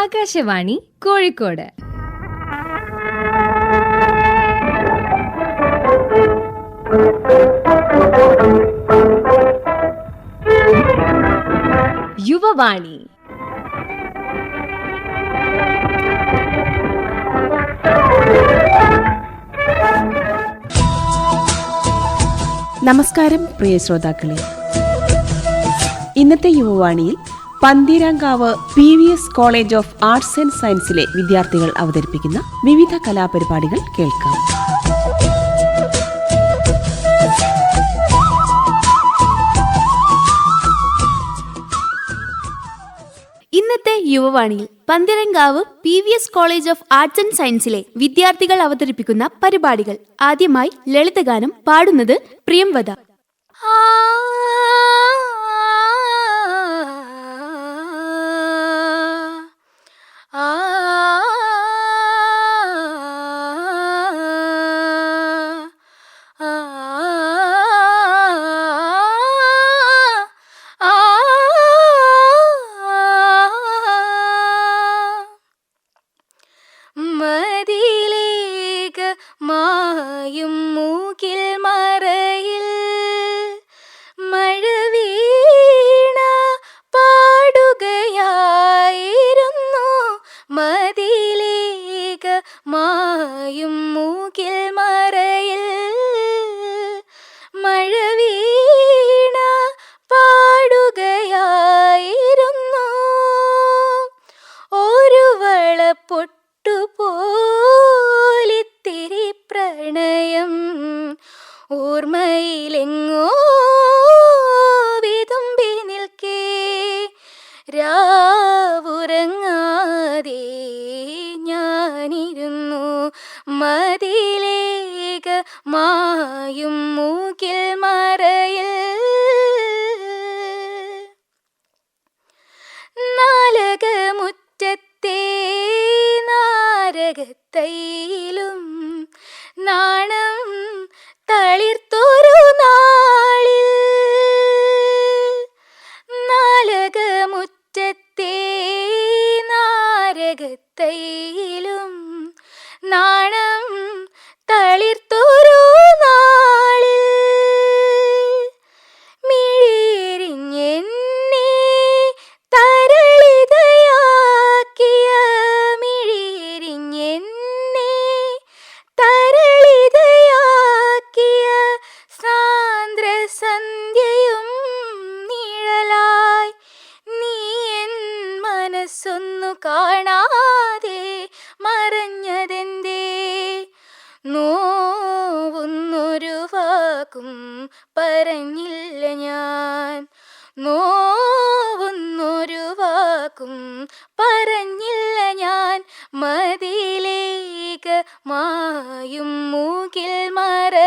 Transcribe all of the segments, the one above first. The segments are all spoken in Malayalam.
ആകാശവാണി കോഴിക്കോട്. യുവവാണി. നമസ്കാരം പ്രിയ ശ്രോതാക്കളെ. ഇന്നത്തെ യുവവാണിയിൽ Pantheerankavu P V S college of arts and സയൻസിലെ വിദ്യാർത്ഥികൾ അവതരിപ്പിക്കുന്ന വിവിധ കലാപരിപാടികൾ കേൾക്കാം. ഇന്നത്തെ യുവവാണിയിൽ Pantheerankavu P V S college of arts and സയൻസിലെ വിദ്യാർത്ഥികൾ അവതരിപ്പിക്കുന്ന പരിപാടികൾ. ആദ്യമായി ലളിതഗാനം പാടുന്നത് പ്രിയംവദ ah. Mom. നാരകത്തൈലും നാണം തളിർത്തൊരു നാളിൽ നോവുന്നൊരു വാക്കും പറഞ്ഞില്ല ഞാൻ. നോവുന്നൊരു വാക്കും പറഞ്ഞില്ല ഞാൻ. മതിയിലേക്ക് മായും മൂകിൽ മറയിൽ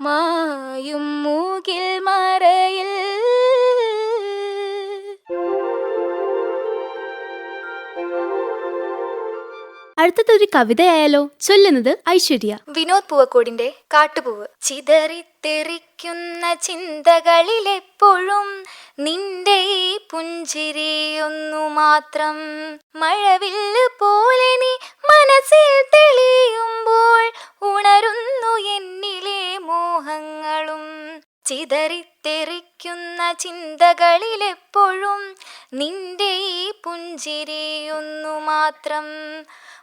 মা അടുത്തതൊരു കവിതയായാലോ? ചൊല്ലുന്നത് ഐശ്വര്യ. വിനോദ് പൂവക്കോടിന്റെ കാട്ടുപൂവ്. ചിതറിത്തെറിക്കുന്ന ചിന്തകളിലെപ്പോഴും നിന്റെ ഈ പുഞ്ചിരിയൊന്നു മാത്രം മഴവില്ല് പോലെ നീ മനസ്സിൽ തെളിയുമ്പോൾ ഉണരുന്നു എന്നിലെ മോഹങ്ങളും. ചിതറിത്തെറിക്കുന്ന ചിന്തകളിലെപ്പോഴും നിന്റെ ഈ പുഞ്ചിരിയൊന്നു മാത്രം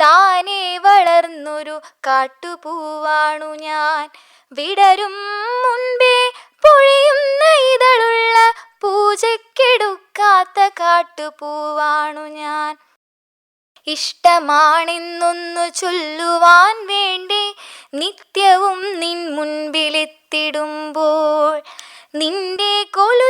താനെ വളർന്നൊരു കാട്ടുപൂവാണു ഞാൻ. വിടരും മുൻപേ പൊഴിയുന്ന ഇതളുള്ള പൂജയ്ക്കെടുക്കാത്ത കാട്ടുപൂവാണു ഞാൻ. ഇഷ്ടമാണെന്നൊന്നു ചൊല്ലുവാൻ വേണ്ടി നിത്യവും നിൻ മുൻപിലെത്തിടുമ്പോൾ നിന്റെ കൊലുസിന്റെ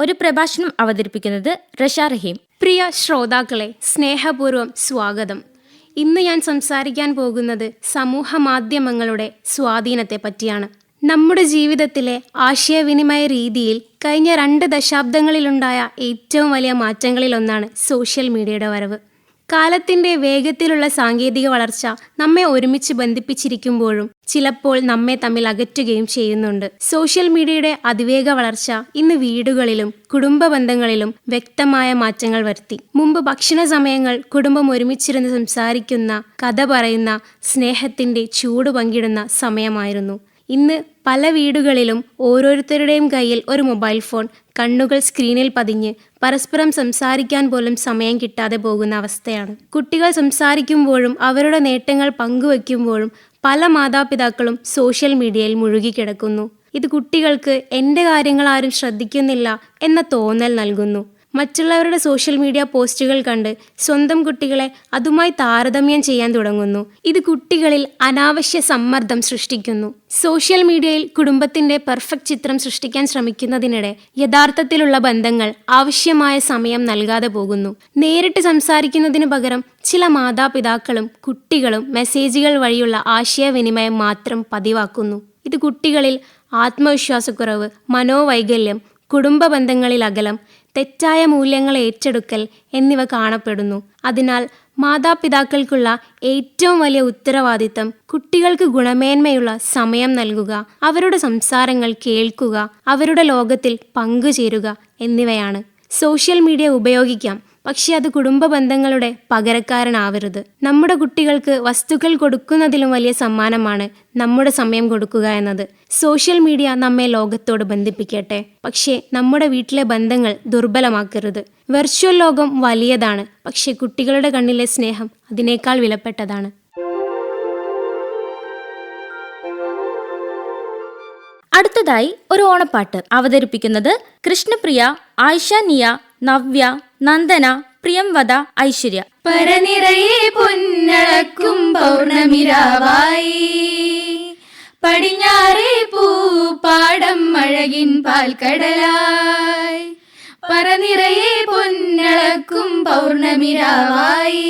ഒരു പ്രഭാഷണം അവതരിപ്പിക്കുന്നത് റഷ റഹീം. പ്രിയ ശ്രോതാക്കളെ സ്നേഹപൂർവം സ്വാഗതം. ഇന്ന് ഞാൻ സംസാരിക്കാൻ പോകുന്നത് സമൂഹ മാധ്യമങ്ങളുടെ സ്വാധീനത്തെ പറ്റിയാണ്. നമ്മുടെ ജീവിതത്തിലെ ആശയവിനിമയ രീതിയിൽ കഴിഞ്ഞ രണ്ട് ദശാബ്ദങ്ങളിലുണ്ടായ ഏറ്റവും വലിയ മാറ്റങ്ങളിലൊന്നാണ് സോഷ്യൽ മീഡിയയുടെ വരവ്. കാലത്തിന്റെ വേഗത്തിലുള്ള സാങ്കേതിക വളർച്ച നമ്മെ ഒരുമിച്ച് ബന്ധിപ്പിച്ചിരിക്കുമ്പോഴും ചിലപ്പോൾ നമ്മെ തമ്മിൽ അകറ്റുകയും ചെയ്യുന്നുണ്ട്. സോഷ്യൽ മീഡിയയുടെ അതിവേഗ വളർച്ച ഇന്ന് വീടുകളിലും കുടുംബ ബന്ധങ്ങളിലും വ്യക്തമായ മാറ്റങ്ങൾ വരുത്തി. മുമ്പ് ഭക്ഷണ സമയങ്ങൾ കുടുംബം ഒരുമിച്ചിരുന്ന് സംസാരിക്കുന്ന കഥ പറയുന്ന സ്നേഹത്തിന്റെ ചൂട് പങ്കിടുന്ന സമയമായിരുന്നു. ഇന്ന് പല വീടുകളിലും ഓരോരുത്തരുടെയും കയ്യിൽ ഒരു മൊബൈൽ ഫോൺ കണ്ണുകൾ സ്ക്രീനിൽ പതിഞ്ഞ് പരസ്പരം സംസാരിക്കാൻ പോലും സമയം കിട്ടാതെ പോകുന്ന അവസ്ഥയാണ്. കുട്ടികൾ സംസാരിക്കുമ്പോഴും അവരുടെ നേട്ടങ്ങൾ പങ്കുവെക്കുമ്പോഴും പല മാതാപിതാക്കളും സോഷ്യൽ മീഡിയയിൽ മുഴുകിക്കിടക്കുന്നു ഇത് കുട്ടികൾക്ക് എന്റെ കാര്യങ്ങൾ ആരും ശ്രദ്ധിക്കുന്നില്ല എന്ന തോന്നൽ നൽകുന്നു. മറ്റുള്ളവരുടെ സോഷ്യൽ മീഡിയ പോസ്റ്റുകൾ കണ്ട് സ്വന്തം കുട്ടികളെ അതുമായി താരതമ്യം ചെയ്യാൻ തുടങ്ങുന്നു. ഇത് കുട്ടികളിൽ അനാവശ്യ സമ്മർദ്ദം സൃഷ്ടിക്കുന്നു. സോഷ്യൽ മീഡിയയിൽ കുടുംബത്തിന്റെ പെർഫെക്റ്റ് ചിത്രം സൃഷ്ടിക്കാൻ ശ്രമിക്കുന്നതിനിടെ യഥാർത്ഥത്തിലുള്ള ബന്ധങ്ങൾ ആവശ്യമായ സമയം നൽകാതെ പോകുന്നു. നേരിട്ട് സംസാരിക്കുന്നതിനു പകരം ചില മാതാപിതാക്കളും കുട്ടികളും മെസ്സേജുകൾ വഴിയുള്ള ആശയവിനിമയം മാത്രം പതിവാക്കുന്നു. ഇത് കുട്ടികളിൽ ആത്മവിശ്വാസക്കുറവ് മനോവൈകല്യം കുടുംബ ബന്ധങ്ങളിൽ അകലം തെറ്റായ മൂല്യങ്ങൾ ഏറ്റെടുക്കൽ എന്നിവ കാണപ്പെടുന്നു. അതിനാൽ മാതാപിതാക്കൾക്കുള്ള ഏറ്റവും വലിയ ഉത്തരവാദിത്തം കുട്ടികൾക്ക് ഗുണമേന്മയുള്ള സമയം നൽകുക അവരുടെ സംസാരങ്ങൾ കേൾക്കുക അവരുടെ ലോകത്തിൽ പങ്കുചേരുക എന്നിവയാണ്. സോഷ്യൽ മീഡിയ ഉപയോഗിക്കാം. പക്ഷെ അത് കുടുംബ ബന്ധങ്ങളുടെ പകരക്കാരനാവരുത്. നമ്മുടെ കുട്ടികൾക്ക് വസ്തുക്കൾ കൊടുക്കുന്നതിലും വലിയ സമ്മാനമാണ് നമ്മുടെ സമയം കൊടുക്കുക എന്നത്. സോഷ്യൽ മീഡിയ നമ്മെ ലോകത്തോട് ബന്ധിപ്പിക്കട്ടെ. പക്ഷേ നമ്മുടെ വീട്ടിലെ ബന്ധങ്ങൾ ദുർബലമാക്കരുത്. വെർച്വൽ ലോകം വലിയതാണ്. പക്ഷേ കുട്ടികളുടെ കണ്ണിലെ സ്നേഹം അതിനേക്കാൾ വിലപ്പെട്ടതാണ്. അടുത്തതായി ഒരു ഓണപ്പാട്ട് അവതരിപ്പിക്കുന്നത് കൃഷ്ണപ്രിയ ആയിഷ നിയ നവ്യ നന്ദന പ്രിയംവദ ഐശ്വര്യ. പരനിറയെ പൊന്നളക്കും പൗർണമിരാവായി. പടിഞ്ഞാറേ പൂപ്പാടം അഴകിൻ പാൽക്കടലായി. പറനിറയെ പൊന്നളക്കും പൗർണമിരാവായി.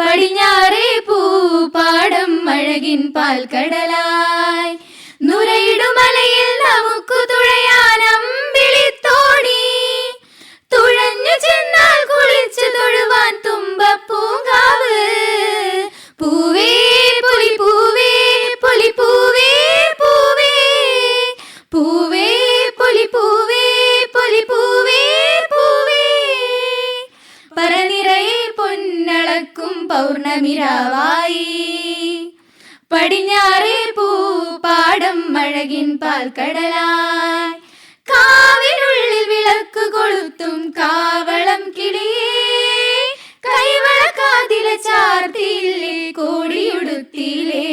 പടിഞ്ഞാറേ പൂപ്പാടം അഴകിൻ പാൽക്കടലായി. നുരയിടുമലയിൽ നമുക്ക് തുഴയാനം തുമ്പപ്പൂങ്കാവ് പൂവേ പൊലി പൂവേ പൊലി പൂവേ പൂവേ. പൂവേ പൊലി പൂവേ പൊലി പൂവേ പൂവേ. പറനിറയെ പൊന്നളക്കും പൗർണമിരാവായി. പടിഞ്ഞാറേ പൂപ്പാടം അഴകിൻ പാൽക്കടലായി. കാവിനുള്ളിൽ വിളക്ക് കൊളുത്തും കാവളം കിളിയേ. ചാർത്തിയില്ലേ കോടിയുടുത്തിയിലേ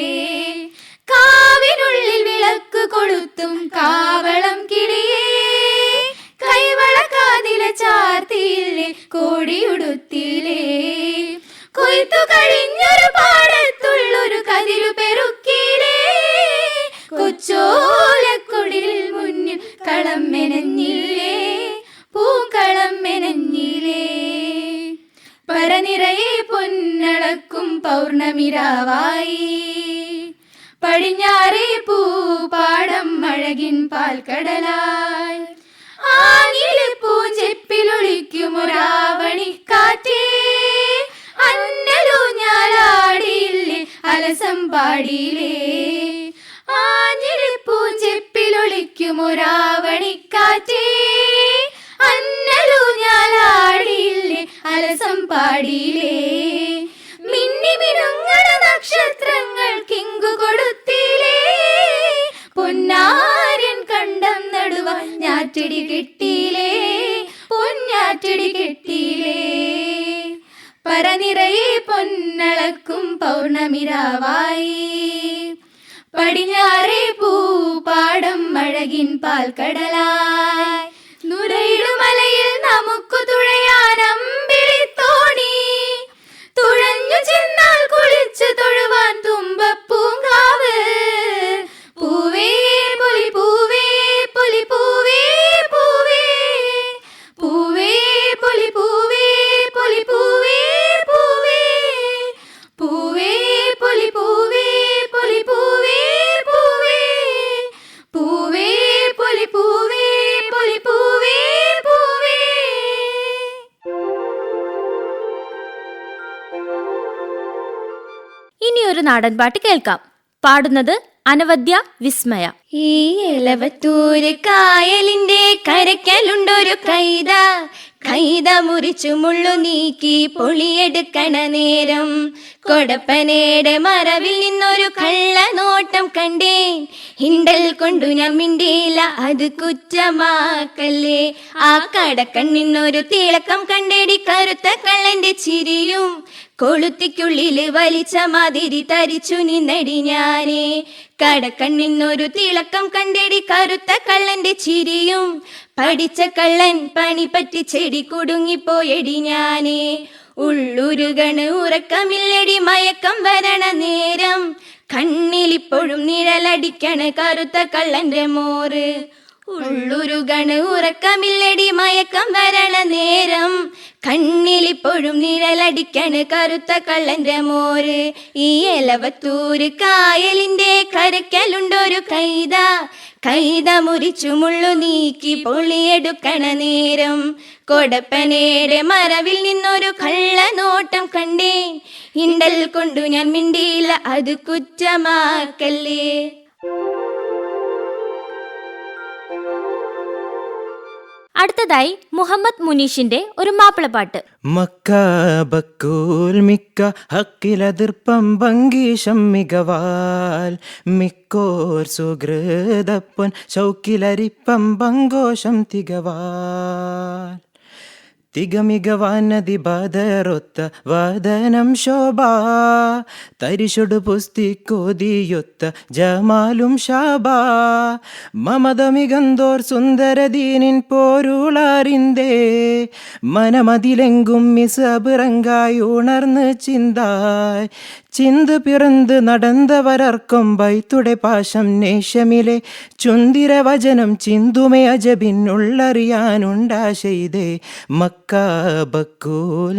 പൂഞ്ചെപ്പിലൊളിക്കുമൊരാവണിക്കാറ്റേ അന്നലു ഞാലാടിയില്ലേ അലസം പാടിയില്ലേ. മിന്നി മിനുങ്ങണ നക്ഷത്രങ്ങൾ കിങ്കു കൊടുത്തിലേ പൊന്നാരൻ കണ്ടം നടുവാൻ ഞാറ്റടി കെട്ടിയില്ലേ പൊന്നാറ്റടി കെട്ടിയില്ലേ. പറനിറയെ പൊന്നളക്കും പൗർണമിരാവായി. പടിഞ്ഞാറേ പൂപ്പാടം അഴകിൻ പാൽക്കടലായി. നുരയിടുമലയിൽ നമുക്കു തുഴയാനം അമ്പിളിത്തോണി. തുഴഞ്ഞു ചെന്നാൽ കുളിച്ചു തൊഴുവാൻ തുമ്പപ്പൂങ്കാവ് ഇനി ഒരു നാടൻ പാട്ട് കേൾക്കാം. പാടുന്നത് അനവദ്യ വിസ്മയ. ഈ ഇലവത്തൂര് കായലിന്റെ കരയ്ക്കലുണ്ടൊരു കൈത. കൈത മുറിച്ചു മുള്ളു നീക്കി പൊളിയെടുക്കണ നേരം. കൊടപ്പനയുടെ മറവിൽ നിന്നൊരു കള്ള നോട്ടം കണ്ടേൻ ഹിണ്ടൽ കൊണ്ടു ഞാൻ മിണ്ടിയില്ല അത് കുറ്റമാക്കല്ലേ. ആ കടക്കണ്ണിന്നൊരു തിളക്കം കണ്ടേടി കറുത്ത കള്ളന്റെ ചിരിയും. കൊളുത്തിക്കുള്ളിൽ വലിച്ച മാതിരി തരിച്ചു നിന്നടി ഞാനേ. കടക്കണ്ണിന്നൊരു തിളക്കം കണ്ടടി കറുത്ത കള്ളന്റെ ചിരിയും. പഠിച്ച കള്ളൻ പണി പറ്റി ചെടി കുടുങ്ങിപ്പോയടി ഞാനേ. ഉള്ളുരുകണ് ഉറക്കമില്ലടി മയക്കം വരണ നേരം. കണ്ണിലിപ്പോഴും നിഴലടിക്കണ് കറുത്ത കള്ളന്റെ മോറ്. ഉള്ളുരുകണ് ഉറക്കമില്ലടി മയക്കം വരണ നേരം. കണ്ണിലിപ്പോഴും നിഴലടിക്കണ് കറുത്ത കള്ളന്റെ മോര്. ഈ എലവത്തൂര് കായലിന്റെ കരക്കലുണ്ടൊരു കൈത. കൈത മുറിച്ചു മുള്ളു നീക്കി പൊളിയെടുക്കണ നേരം. കൊടപ്പനേടെ മറവിൽ നിന്നൊരു കള്ള നോട്ടം കണ്ടേ. ഇണ്ടൽ കൊണ്ടു ഞാൻ മിണ്ടിയില്ല അത് കുറ്റമാക്കല്ലേ. അടുത്തതായി മുഹമ്മദ് മുനീഷിന്റെ ഒരു മാപ്പിളപ്പാട്ട്. മക്ക ബക്കൂൽ മിക്ക ഹക്കിലതിർപ്പം ഭംഗീഷം മികവാൽ. മിക്കോർ സുഹൃതപ്പൻ ശൗക്കിലരിപ്പം ഭംഗോഷം തികവാൽ. തികമികവാനതി ബാധരൊത്ത വാദനം ശോഭ. തരിശുടു പുസ്തിക്കോതിയൊത്ത ജമാലും ശാബ മമതമികന്തോർ സുന്ദരദീനിൻ പോരുളാറിന്തേ മനമതിലെങ്കും മിസബിറങ്കായി ഉണർന്ന് ചിന്തായ്. ചിന്ത് പിറന്ത് നടന്നവരർക്കും ബൈത്തുടെ പാശം നേശമിലെ ചുന്തിര വചനം ചിന്തുമേ അജബിനുള്ളറിയാനുണ്ടാ ചെയ്തേ. മക്ക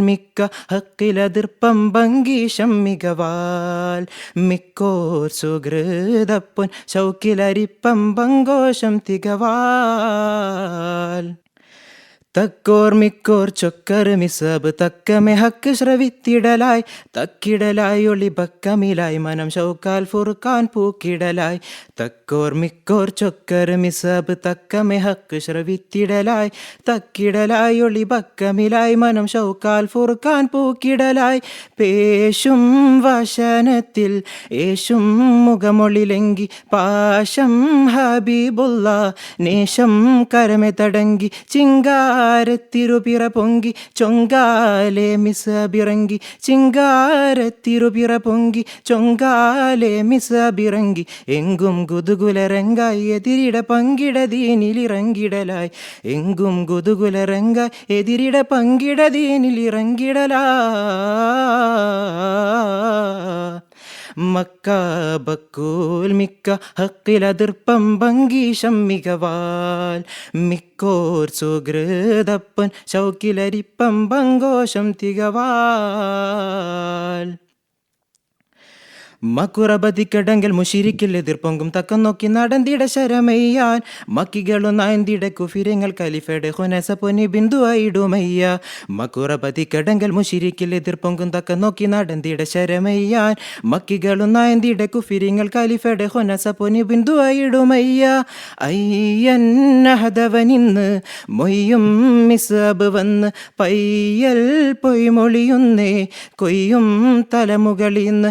മിക്ക ഹക്കിലതിർപ്പം ഭംഗീഷം മികവാൽ. മിക്കോർ സുഹൃതപ്പൊൻ ശൗക്കിലരിപ്പം പങ്കോഷം തികവാൽ. തക്കോർ മിക്കോർ ചൊക്കർ മിസബ് തക്കമെ ഹക്ക് ശ്രവിത്തിടലായി തക്കിടലായി ഒളി ബക്കമിലായി മനം ഷൗക്കാൽ ഫുർഖാൻ പൂക്കിടലായി. തക്കോർമിക്കോർ മിക്കോർ ചൊക്കർ മിസബ് തക്കമെ ഹക്ക് ശ്രവിത്തിടലായി തക്കിടലായി ഒളി ബക്കമിലായി മനം ഷൗക്കാൽ ഫുർഖാൻ പൂക്കിടലായി. പേശും വശനത്തിൽ യേശും മുഖമൊളിലെങ്കി പാശം ഹബീബുള്ള നേശം കരമെ തടങ്കി ചിങ്കാരത്തിരുപിറ പൊങ്കി ചൊങ്കാലെ മിസബിറങ്കി ചിങ്കാരത്തിരുപിറ പൊങ്കി ചൊങ്കാലെ മിസബിറങ്കി എങ്കും കുതുകുലരങ്കായി എതിരിട പങ്കിടതീനിലിറങ്കിടലായി എങ്കും കുതുകുലരങ്കായി എതിരിട പങ്കിട ദീനിലിറങ്ങിടലാ മക്ക ഹക്കിലതിർപ്പം ഭംഗീഷം മികവാൽ. മിക്കോർ സുഹൃതപ്പൻ ശൗക്കിലരിപ്പം ഭംഗോഷം തികവാൽ. മക്കുറബതിക്കടങ്കൽ മുഷിരിക്കിൽ എതിർപ്പൊങ്കും തക്കം നോക്കി നടന്തിട ശരമയ്യാൻ. മക്കികളും നായന്തിട കുഫിരങ്ങൾ കലിഫയുടെ ഹുനസ പൊനി ബിന്ദുവായിടുമയ്യ. മക്കുറബതിക്കടങ്കിൽ മുഷിരിക്കിൽ എതിർപ്പൊങ്കും തക്കം നോക്കി നടന്തിട ശരമയ്യാൻ. മക്കികളും നായന്തിട കുഫിരിങ്ങൾ കലിഫയുടെ ഹുനസ പൊനി ബിന്ദുവായിടുമയ്യ. അയ്യന്നഹദവനിന്ന് മൊയ്യും മിസബ് വന്ന് പയ്യൽ പൊയ്മൊളിയുന്നേ. കൊയ്യും തലമുകളിന്ന്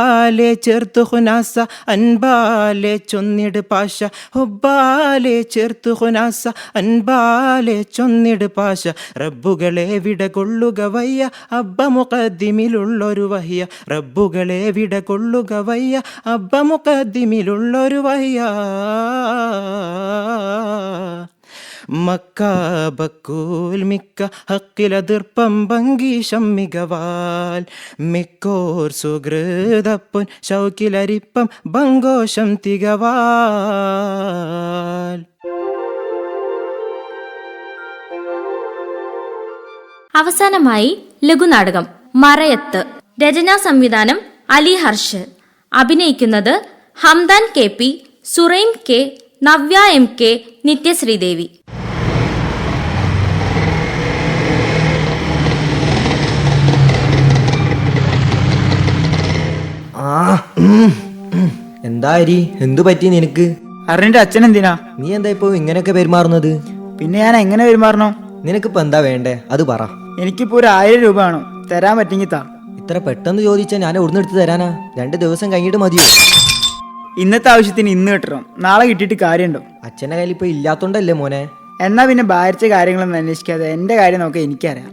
ഹുബാലെ ചേർത്തു ഹുനാസ അൻപാലെ ചൊന്നിട് പാഷ ഹുബാലെ ചേർത്തു ഹുനാസ അൻപാലെ ചൊന്നിട് പാഷ റബ്ബുകളെ വിട കൊള്ളുക വയ്യ അബ്ബ മുഖദ്ദിമിലുള്ളൊരു വഹ്യ റബ്ബുകളെ വിട കൊള്ളുക വയ്യ അബ്ബ മുഖദ്ദിമിലുള്ളൊരു വഹ്യ മക്കാബക്കൂൽ മിക്ക ഹക്കിലതിർപ്പം ഭംഗീഷം മികവാൽ. മിക്കോർ സുഹൃതപ്പുൻ ശൗക്കിലരിപ്പം ഭംഗോഷം തികവാൽ. അവസാനമായി ലഘുനാടകം മറയത്ത്. രചനാ സംവിധാനം അലി ഹർഷ്. അഭിനയിക്കുന്നത് Hamdan K P Suraim K Navya M K Nithyasreedevi. ആ ഉം, ഉം. എന്താ അരി? എന്തു പറ്റി നിനക്ക്? അരുണിന്റെ അച്ഛൻ എന്തിനാ? നീ എന്താ ഇപ്പൊ ഇങ്ങനെയൊക്കെ പെരുമാറുന്നത്? പിന്നെ ഞാൻ എങ്ങനെ പെരുമാറണോ? നിനക്കിപ്പോ എന്താ വേണ്ടേ? അത് പറ. എനിക്കിപ്പോ ഒരു ആയിരം രൂപ വേണം. തരാൻ പറ്റെങ്കിൽ താ. ഇത്ര പെട്ടെന്ന് ചോദിച്ചാൽ ഞാൻ എവിടുന്ന് എടുത്ത് തരാനാ? രണ്ട് ദിവസം കഴിഞ്ഞിട്ട് മതിയോ? ഇന്നത്തെ ആവശ്യത്തിന് ഇന്ന് കിട്ടണം. നാളെ കിട്ടിയിട്ട് കാര്യമുണ്ടോ? അച്ഛന്റെ കയ്യിൽ ഇപ്പൊ ഇല്ലാത്തോണ്ടല്ലേ മോനെ? എന്നാ പിന്നെ ഭാരിച്ച കാര്യങ്ങളൊന്നും അന്വേഷിക്കാതെ എന്റെ കാര്യം നോക്കാൻ എനിക്കറിയാം.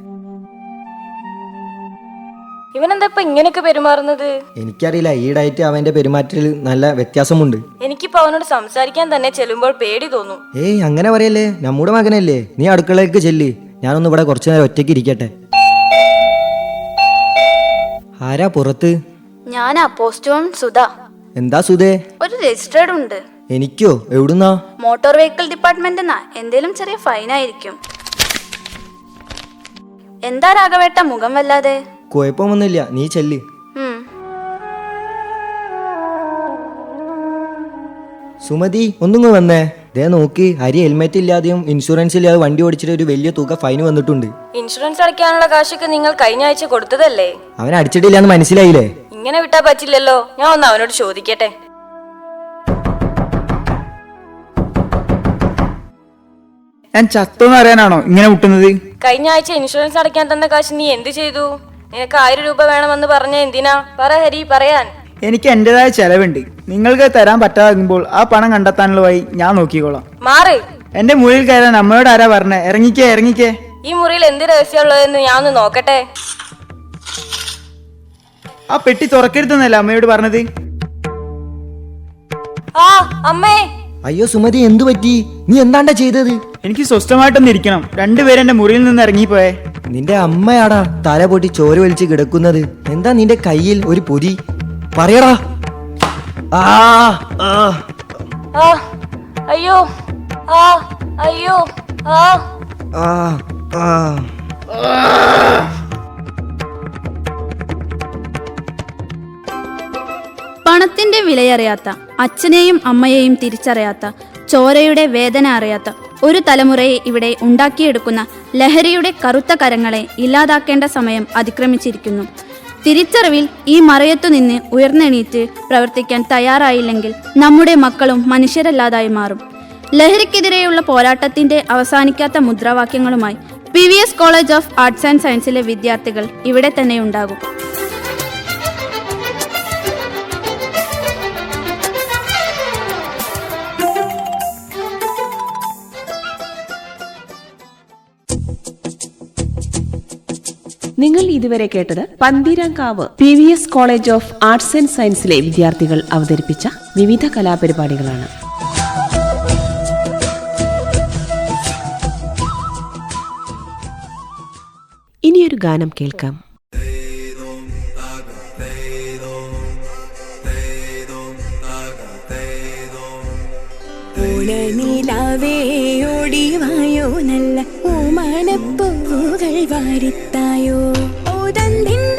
ഇവനെന്താ ഇപ്പൊ ഇങ്ങനെയൊക്കെ പെരുമാറുന്നത്? എനിക്കറിയില്ല ഈടായിട്ട് അവന്റെ പെരുമാറ്റത്തിൽ നല്ല വ്യത്യാസമുണ്ട്. എനിക്കിപ്പോ അവനോട് സംസാരിക്കാൻ തന്നെ ചെല്ലുമ്പോൾ പേടി തോന്നും. ഏയ് അങ്ങനെ പറയല്ലേ? നമ്മുടെ മകനല്ലേ? നീ അടുക്കളയിലേക്ക് ചെല്ല്. ഞാനൊന്ന് ഇവിടെ കുറച്ചു നേരം ഒറ്റയ്ക്ക് ഇരിക്കട്ടെ. ആരാ പുറത്ത്? ഞാനാ അപ്പോസ്റ്റോൺ സുധ. എന്താ സുധേ? ഒരു രജിസ്റ്റേർഡ് ഉണ്ട്. എനിക്കോ? എവിടുന്നാ? മോട്ടോർ വെഹിക്കിൾ ഡിപ്പാർട്ട്മെന്റ് എന്തേലും ചെറിയ ഫൈൻ ആയിരിക്കും. എന്താ രാഘവേട്ട മുഖം വല്ലാതെ? കുഴപ്പമൊന്നുമില്ല നീ ചെല്ല്. സുമതി ഒന്നും വന്നേ. ദേ നോക്കി ഹരി ഹെൽമെറ്റ് ഇല്ലാതെയും ഇൻഷുറൻസ് ഇല്ലാതെ വണ്ടി ഓടിച്ചിട്ട് ഒരു വലിയ തുക ഫൈൻ വന്നിട്ടുണ്ട്. ഇൻഷുറൻസ് അടയ്ക്കാനുള്ള കാശൊക്കെ നിങ്ങൾ കഴിഞ്ഞ ആഴ്ച കൊടുത്തതല്ലേ? അവൻ അടിച്ചിട്ടില്ല എന്ന് മനസ്സിലായില്ലേ? ഇങ്ങനെ വിട്ടാ പറ്റില്ലല്ലോ. ഞാൻ ഒന്ന് അവനോട് ചോദിക്കട്ടെ. ഞാൻ ചത്തോന്ന് അറിയാനാണോ ഇങ്ങനെ വിട്ടുന്നത്? കഴിഞ്ഞ ആഴ്ച ഇൻഷുറൻസ് അടയ്ക്കാൻ തന്ന കാശ് നീ എന്ത് ചെയ്തു? നിനക്ക് ആയിരം രൂപ വേണമെന്ന് പറഞ്ഞ എന്തിനാ? പറ ഹരി പറയാൻ. എനിക്ക് എന്റേതായ ചെലവുണ്ട്. നിങ്ങൾക്ക് തരാൻ പറ്റാതാകുമ്പോൾ ആ പണം കണ്ടെത്താനുള്ള വഴി ഞാൻ നോക്കിക്കോളാം. മാറി. എന്റെ മുറിയിൽ കയറാൻ അമ്മയോട് ആരാ പറഞ്ഞേ? ഇറങ്ങിക്കേ ഇറങ്ങിക്കേ. ഈ മുറിയിൽ എന്ത് രഹസ്യമുള്ളതെന്ന് ഞാൻ ഒന്ന് നോക്കട്ടെ. ആ പെട്ടി തുറക്കരുതെന്നല്ല അമ്മയോട് പറഞ്ഞത്? ആ അമ്മേ. അയ്യോ സുമതി എന്തു പറ്റി? നീ എന്താണ്ടാ ചെയ്തത്? എനിക്ക് സ്വസ്ഥമായിട്ടൊന്ന് ഇരിക്കണം. രണ്ടുപേരും എന്റെ മുറിയിൽ നിന്ന് ഇറങ്ങിപ്പോയേ. നിന്റെ അമ്മയാടാ തല പൊട്ടി ചോര വലിച്ച് കിടക്കുന്നത്. എന്താ നിന്റെ കയ്യിൽ ഒരു പൊതി? പറയടാ. ആ ആ. ആ അയ്യോ ആ അയ്യോ ആ. ആ ആ. പണത്തിന്റെ വിലയറിയാത്ത അച്ഛനെയും അമ്മയെയും തിരിച്ചറിയാത്ത ചോരയുടെ വേദന അറിയാത്ത ഒരു തലമുറയെ ഇവിടെ ഉണ്ടാക്കിയെടുക്കുന്ന ലഹരിയുടെ കറുത്ത കരങ്ങളെ ഇല്ലാതാക്കേണ്ട സമയം അതിക്രമിച്ചിരിക്കുന്നു. തിരിച്ചറിവിൽ ഈ മറയത്തു നിന്ന് ഉയർന്നെണീറ്റ് പ്രവർത്തിക്കാൻ തയ്യാറായില്ലെങ്കിൽ നമ്മുടെ മക്കളും മനുഷ്യരല്ലാതായി മാറും. ലഹരിക്കെതിരെയുള്ള പോരാട്ടത്തിന്റെ അവസാനിക്കാത്ത മുദ്രാവാക്യങ്ങളുമായി P college of arts and സയൻസിലെ വിദ്യാർത്ഥികൾ ഇവിടെ തന്നെ ഉണ്ടാകും. നിങ്ങൾ ഇതുവരെ കേട്ടത് Pantheerankavu P V S college of arts and സയൻസിലെ വിദ്യാർത്ഥികൾ അവതരിപ്പിച്ച വിവിധ കലാപരിപാടികളാണ്. ഇനിയൊരു ഗാനം കേൾക്കാം. ഓണനിലാവേ ഓടിവായോ നല്ല ഓമനപ്പൂവുകൾ よ。おだんびん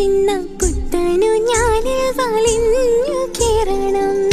പിടിച്ചിന്ന പുത്തനു ഞാനിൽ വലിഞ്ഞു കേറണം.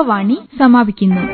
സ്വപ്നങ്ങൾ ഒത്തിരിയുണ്ടിന്നു യുവവാണി സമാപിക്കുന്നു